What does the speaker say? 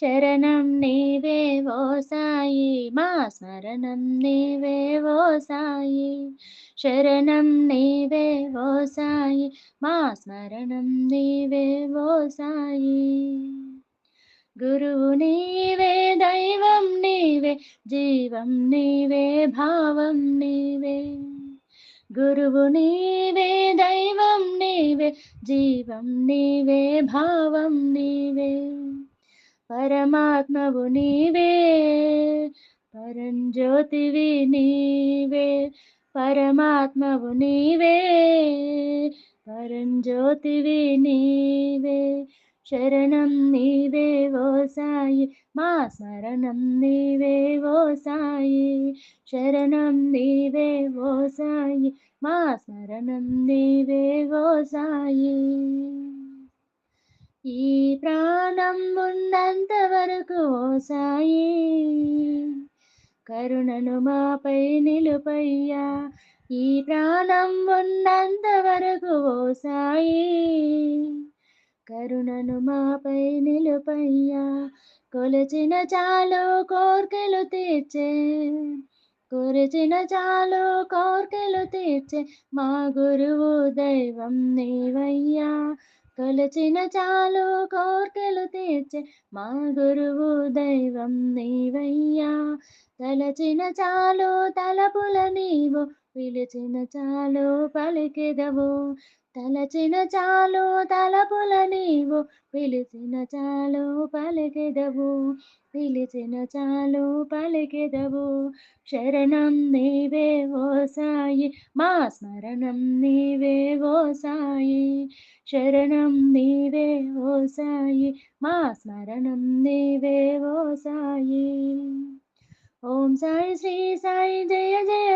శరణం నీవే ఓ సాయి మా స్మరణం నీవే ఓ సాయి. శరణం నీవే ఓ సాయి మా స్మరణం నీవే ఓ సాయి. గురువు నీవే దైవం నీవే జీవం నీవే భావం నీవే. గురువు నీవే దైవం నీవే జీవం నీవే భావం నీవే. పరమాత్మవు నీవే పరంజ్యోతివి నీవే పరమాత్మవు నీవే పరంజ్యోతివి నీవే శరణం నీవే ఓ సాయి మా స్మరణం నీవే ఓ సాయి. శరణం నీవే ఓ సాయి మా స్మరణం నీవే ఓ సాయి. ఈ ప్రాణం ఉన్నంత వరకు సాయి కరుణను మాపై నిలుపయ్యా. ఈ ప్రాణం ఉన్నంత వరకు సాయి కరుణను మాపై నిలుపయ్యా. కొలచిన చాలు కోర్కెలు తీర్చే. కొరిచిన చాలు కోర్కెలు తీర్చే. మా గురువు దైవం నీవయ్యా. కొలచిన చాలు కోర్కెలు తీర్చే మా గురువు దైవం నీవయ్యా. తలచిన చాలు తలపుల నీవు పిలిచిన చాలు పలికెదవు. తలచిన చాలు తలపుల నీవు పిలిచిన చాలు పలికెదవు. పిలిచిన చాలు పలికెదవు. శరణం నీవే ఓ సాయి మా స్మరణం నీవే ఓ సాయి. శరణం నీవే ఓ సాయి మా స్మరణం నీవే ఓ సాయి. ఓం సాయి శ్రీ సాయి జయ జయ